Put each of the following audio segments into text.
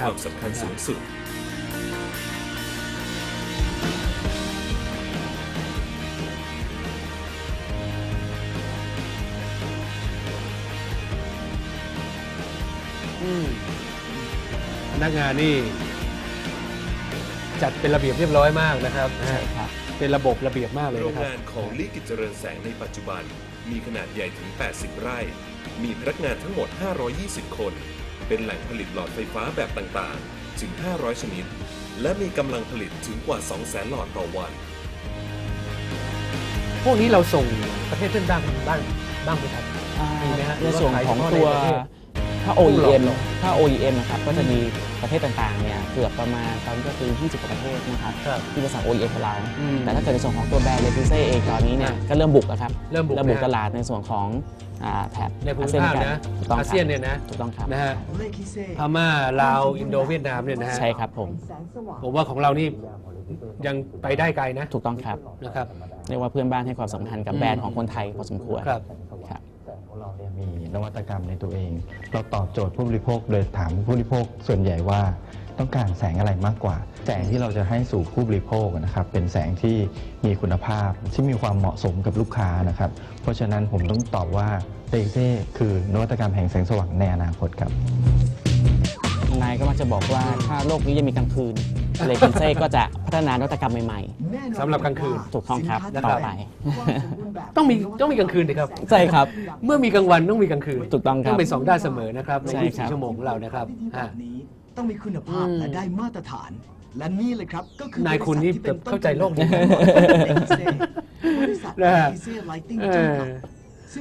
คครับวามสำคัญสูงสุด อืมพนักงานนี่ จัดเป็นระเบียบเรียบร้อยมากนะครับนะใช่ฮะครับ เป็นระบบระเบียบมากเลยโรงนะครับ งานของลิกิจเจริญแสงในปัจจุบัน มีขนาดใหญ่ถึง 80 ไร่ มีพนักงานทั้งหมด 520 คน เป็นแหล่งผลิตหลอดไฟฟ้าแบบต่างๆ ถึง 500 ชนิด และมีกำลังผลิตถึงกว่า 200,000 หลอดต่อวัน พวกนี้เราส่งประเทศเพื่อนบ้านบ้างบ้างไหมครับอ่ามีไหมฮะในส่วนของหรือตัว ว่าขายเฉพาะในประเทศถ้าผู้หลอก OEM หลอกถ้า OEM นะครับก็จะมีประเทศต่างๆเนี่ยเกือบประมาณตอนนี้ก็คือ 20กว่าประเทศนะครับครับที่บริษัท OEM ของเราอืมแต่ถ้าเกิดในส่วนของตัวแบรนด์เลติเซ่เองตอนนี้เนี่ยอะก็เริ่มบุกแล้วครับเริ่มบุกเริ่มบุกนะฮะตลาดในส่วนของอ่าแถบในภูมิอาเซียนภาคกันนะถูกต้องอาคเซียนรับเนี่ยนะถูกต้องครับนะฮะเลคิเซ่พม่าลาวอินโดเวียดนามเนี่ยนะฮะใช่ครับผมผมว่าของเรานี่ยังไปได้ไกลนะ ถูกต้องครับนะครับเรียกว่าเพื่อนบ้านให้ความสำคัญกับอืมแบรนด์ของคนไทยพอสมควรครับครับของ เนี่ยมีนวัตกรรมในตัวเอง เราตอบโจทย์ผู้บริโภคโดยถามผู้บริโภคส่วนใหญ่ว่าต้องการแสงอะไรมากกว่า แสงที่เราจะให้สู่ผู้บริโภคนะครับเป็นแสงที่มีคุณภาพที่มีความเหมาะสมกับลูกค้านะครับ เพราะฉะนั้นผมต้องตอบว่าเตเซ่คือนวัตกรรมแห่งแสงสว่างในอนาคตครับนายก็มักจะบอกว่าถ้าโลกนี้ยังมีกลางคืน เลกินเซ่ก็จะพัฒนานวัตกรรมใหม่ สำหรับกลางคืนถูกต้องครับสินต่อไป ต้องมีต้องมีกลางคืนดิครับ ใช่ครับ เมื่อมีกลางวันต้องมีกลางคืนถูกต้องครับต้องเป็นสองด้านเสมอนะครับในใช่ครับ 24ชั่วโมงของเรานะครับวิธีแบอะ บนี้ต้องมีคุณภาพอืมและได้มาตรฐาน และนี่เลยครับก็คือนายคุณนี่แบบเข้าใจโลกดีบริษัท นะฮะเลคิเซ่ไลติ้งเอจำอกัดซึ่งป็น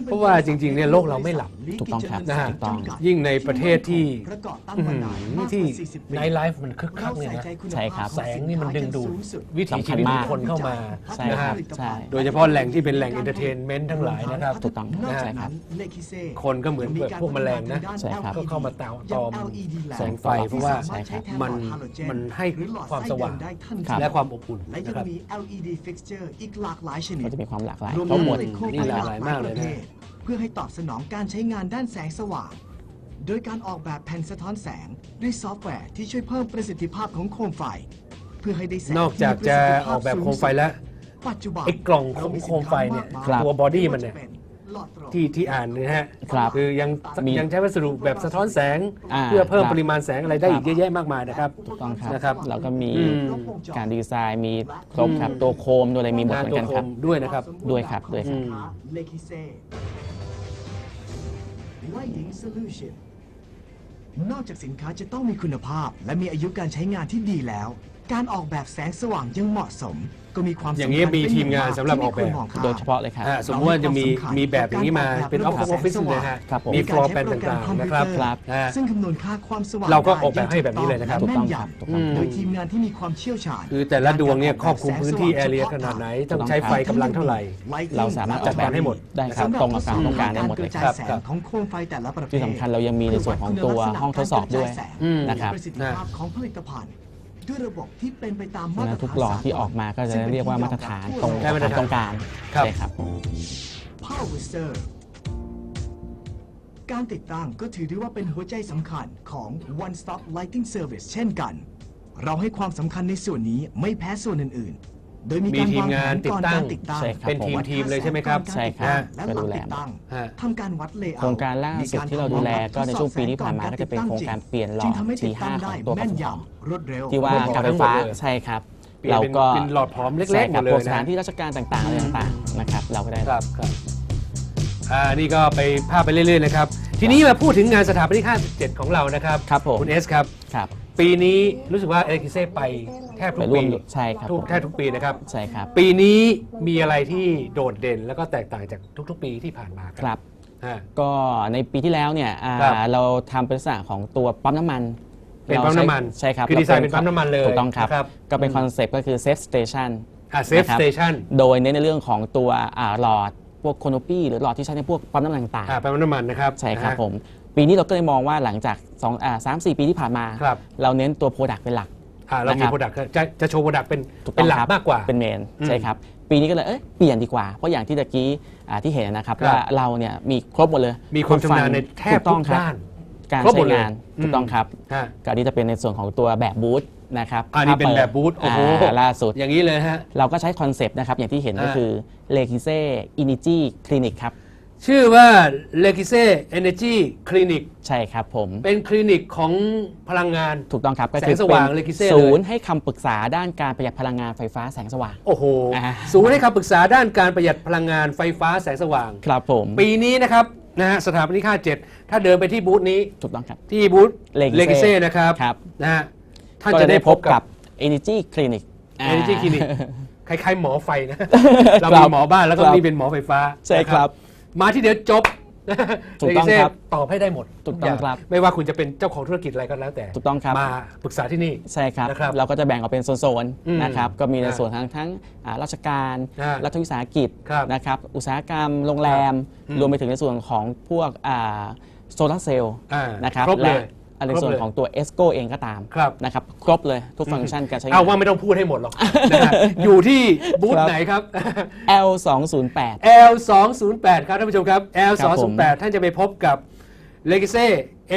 เพราะว่าจริงๆเนี่ยโลกเราไม่หลับถูกต้องครับนะฮะถูกต้อง ยิ่งในประเทศที่ประกอบตั้งอื้อมาหืนานอมากกที่ว่า40ปีไนท์ไลฟ์มันคึกคักเนี่ยนะใช่ครับแสงนี่มันดึงดูดสูสุวิถีชีวิตของคนเข้ามาใช่นะครัฮะบใช่โดยเฉพาะแหล่งที่เป็นแหล่งเอนเตอร์เทนเมนต์ทั้งหลายนะครับถูกต้องนอกใช่จากครันั้บนเลคิเซ่คนก็เหมือนแบบพวกแมลงนะใช่ครับก็เข้ามาตามตอมยัง LED แสงไฟเพราะว่าใช่ครับมันมันให้ความสว่างครับและความอบอุ่นและนะยังครับมี LED fixture อีกหลากหลายชนิดก็จะมีความหลากหลายรวมทั้งหมดถึงโคมนี่ไฟหลากหลายมากเลยนะประภท เพื่อให้ตอบสนองการใช้งานด้านแสงสว่าง โดยการออกแบบแผ่นสะท้อนแสงด้วยซอฟต์แวร์ที่ช่วยเพิ่มประสิทธิภาพของโคมไฟ เพื่อให้ได้แสงนอกจากจะที่มีประสิทธิภาพออกแบบโคมไฟแล้วปัจจุบันไอ้กล่องของโคมไฟเนี่ยครับตัวบอดี้มันเนี่ยหลอดตรงที่ที่อ่านนะฮะครับคือยังมียังใช้วัสดุแบบสะท้อนแสงอ่าเพื่อเพิ่มครับปริมาณแสงอะไรได้อีครักบเยอะแยะมากมายนะครับถูกต้องครับนะครับแล้วก็มีอืมการดีไซน์มีครบครับตัวโคมตัวอะไรมีหมดงานเหมือตัวนกันโคครับมด้วยนะครับด้วยครับด้วยครับอืมเลคิเซ่ Lighting Solution นอกจากสินค้าจะต้องมีคุณภาพ และมีอายุการใช้งานที่ดีแล้ว การออกแบบแสงสว่างยังเหมาะสม ก็มีความสำคัญอย่างนี้มีทีมงานสำหรับออกแบบที่ไม่ควรมงข้มโดยเฉพาะเลยครับ อ่าสมมติว่าจะมีมีแบบอย่างนี้มาเป็นออฟฟิศออฟฟิศนะฮะครับผม มีฟลอร์แปลนต่างๆนะครับครับ อ่า ซึ่งคำนวณค่าความสว่างเราก็ออกแบบให้แบบนี้เลยนะครับ ถูถูกกต้ต้อองงครับคถูรับกต้องโดยทีมงานที่มีความเชี่ยวชาญคือแต่ละดวงเนี่ยครอบคลุมพื้นที่แอเรียขนาดไหน ต้องใช้ไฟกำลังเท่าไหร่ เราสามารถจัดการให้หมด ได้ครับ ตรงกับความต้องการได้หมดเลยกคระรับ จายแสงของโคมไฟแต่ละประเภทที่สำคัญเรายังมีในส่วนของตัวห้องทดสอบด้วยอืมนะครับ ประสิทธิภาพของผลิตภัณฑ์ ด้วยระบบที่เป็นไปตามเพมาราะฉะตรนั้นทุกฐานหลอดที่ออกมาก็จะเรียกว่ามาตรฐานตรงได้กับมาตรฐานความต้องการครับใช่ครับ Power Serve การติดตั้งก็ถือได้ว่าเป็นหัวใจสำคัญของ One Stop Lighting Service เช่นกัน เราให้ความสำคัญในส่วนนี้ไม่แพ้ส่วนอื่นๆ โดยมีการมีทีมวางแผงานนก่อนติดตั้กางรติดตั้งใช่ครับเป็นทีมวัดทีมค่าเลยใช่ไหมครับแสงใช่ครับ และก็หลัดูงแลติดตั้งฮะ ทำการวัดเลเยอร์ โครงการล่าสุดที่เราดูแลก็ในช่วงปีที่ผ่านมาก็จะเป็นโครงการเปลี่ยนหลอดจึงทำให้ติดตั้ง T5 ได้ของตัวแม่นกฟผยำรวดเร็ว ที่ว่าระบบการไฟฟ้าทั้งหมดเลยใช่ครับ เปลี่ยนเราเป็นก็เป็นหลอดพร้อมเล็กๆใช่หคมรัดบเลพวกยสนะถานที่ราชการต่างๆอะไรต่างๆนะครับเราก็ได้ ครับครับอ่านี่ก็ไปภาพไปเรื่อยๆนะครับ ทีนี้มาพูดถึงงานสถาปนิก57 ของเรานะครับครับผมคุณเอสครับ ครับ ปีนี้รู้สึกว่าเอลิเซ่ไปแทบทุไปกร่วปีมอยู่ใช่ครับทุกผมแทบทุกปีนะครับ ใช่ครับปีนี้มีอะไรที่โดดเด่นแล้วก็แตกต่างจากทุก ๆ ปีที่ผ่านมาครับ ฮะ ก็ในปีที่แล้วเนี่ยอ่าครับเราทำเป็นลักษณะของตัวปั๊มน้ำมันเป็นปั๊มน้ำมัน ใช่ครับคือดีไซน์เป็นปั๊มน้ำมันเลยถูกต้องครับ นะครับก็เป็นคอนเซปต์ก็คือ safe station อ่าเซฟนะครับสเตชันโดยเน้นในเรื่องของตัวอ่าหลอดพวกโคโนปีหรือหลอดที่ใช้ในพวกปั๊มน้ำมันต่างอ่าปั๊มน้ำมันนะครับๆใช่ครับนะฮะผม ปีนี้เราก็เลยมองว่าหลังจาก2อ่า3 4ปีที่ผ่านมา ครับ เราเน้นตัวโปรดักต์เป็นหลัก อ่าเรามีนะครับ โปรดักต์จะจะโชว์โปรดักต์เป็นถูกเป็ต้อนงหลักครับมากกว่า เป็นเมนอืมใช่ครับปีนี้ก็เลยเอ้ยเปลี่ยนดีกว่า เพราะอย่างที่ตะกี้อ่าที่เห็นนะครับครับ ว่าเราเนี่ยมีครบหมดเลยมีความชำนาญในแทบถูกต้องทุกครับด้าน การครบหใช้มดเลยงานถูกต้องครับฮะก็อันนี้จะเป็นในส่วนของตัวแบบบูธนะครับอันนี้เป็นถ้าแบบบูธโอ้โหาล่าสุด อย่างนี้เลยฮะ เราก็ใช้คอนเซปต์นะครับ อย่างที่เห็นก็อ่า คือเลกิเซ่อินิจีคลินิกครับ ชื่อว่า l e g i s e Energy Clinic ใช่ครับผม เป็นคลินิกของพลังงาน ถูกต้องครับก็แสงคือสว่างเป็น Legize ศูนย์ให้คำปรึกษาด้านการประหยัดพลังงานไฟฟ้าแสงสว่าง โอ้โห อ่า ศูนย์ให้คำปรึกษาด้านการประหยัดพลังงานไฟฟ้าแสงสว่าง ครับผมปีนี้นะครับนะฮะสถาปนิก57ถ้าเดินไปที่บูธนี้ถูกต้องครับ ที่บูธ Legize เลกิเซ่นะครับครับ นะฮะท่านก็จะจะได้ได้พพบบกักับบ Energy Clinic อ่า Energy Clinic คล้ายๆหมอไฟนะ เราครัมีบหมอบ้านแล้วก็ครับนี่เป็นหมอไฟฟ้าใช่ครับ นะ มาที่เดียวจบถูกต้อง Legize ครับตอบให้ได้หมดถูกต้องย่าครับ ไม่ว่าคุณจะเป็นเจ้าของธุรกิจอะไรก็แล้วแต่ถูกต้องครับมาปรึกษาที่นี่ใช่ครับนะครับเราก็จะแบ่งออกเป็นโซนอืมๆนะครับก็มีในอ่าส่วนทั้งทั้งอ่าราชการอ่ารัฐวิสาหกิจครับนะครับอุตสาหกรรมโรงแรมอืมรวมไปถึงในส่วนของพวกโซลาร์เซลล์อ่านะครับครบเลยและ ในครบส่วนเลยของตัวเอสโกเองก็ตามครับนะครับครบเลยทุกฟังก์ชันการใช้งาเอานว่าไม่ต้องพูดให้หมดหรอกนะฮะอยู่ที่บูธครับไหนครับ L 2 0 8 L 2 0 8ครับท่านผู้ชมครับ L ครับผม2 0 8ท่านจะไปพบกับ l e g i s e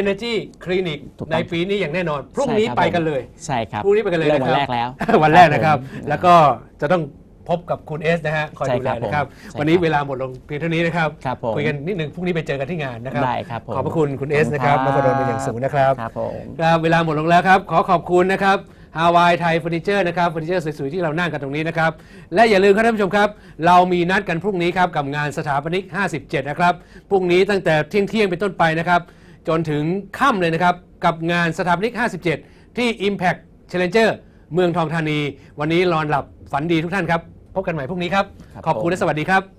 Energy Clinic ถูกต้องในปีนี้อย่างแน่นอน พรุ่งนี้ใช่ครับไปกันเลยใใช่ครับ พรุ่งนี้ไปกันเลยเริ่มนะวันคแรรับกแล้ว วันแรกนะครับผมแล้วก็จะต้อง พบกับคุณเอสนะฮะคอยใช่ดูแลครับผมนะครับใช่วันนี้ครับเวลาหมดลงเพียงเท่านี้นะครับครับผมคุยกันนิดหนึ่งพรุ่งนี้ไปเจอกันที่งานนะครับได้ครับผมขอบพระคุณคุณเอสนะครับขมาอบกคุณระครับโดนเป็นอย่างสูงนะครับครับผมครับเวลาหมดลงแล้วครับ ขอขอบคุณนะครับฮาวายไทยเฟอร์นิเจอร์นะครับเฟอร์นิเจอร์สวยๆที่เรานั่งกันตรงนี้นะครับ และอย่าลืมครับท่านผู้ชมครับ เรามีนัดกันพรุ่งนี้ครับกับงานสถาปนิก 57 นะครับ พรุ่งนี้ตั้งแต่เที่ยงเที่ยงๆเป็นต้นไปนะครับ จนถึงค่ำเลยนะครับ กับงานสถาปนิก 57 ที่ Impact Challenger เมืองทองธานี วันนี้นอนหลับฝันดีทุกท่านครับ พบกันใหม่พรุ่งนี้ครับครับขอบคุณผมและสวัสดีครับ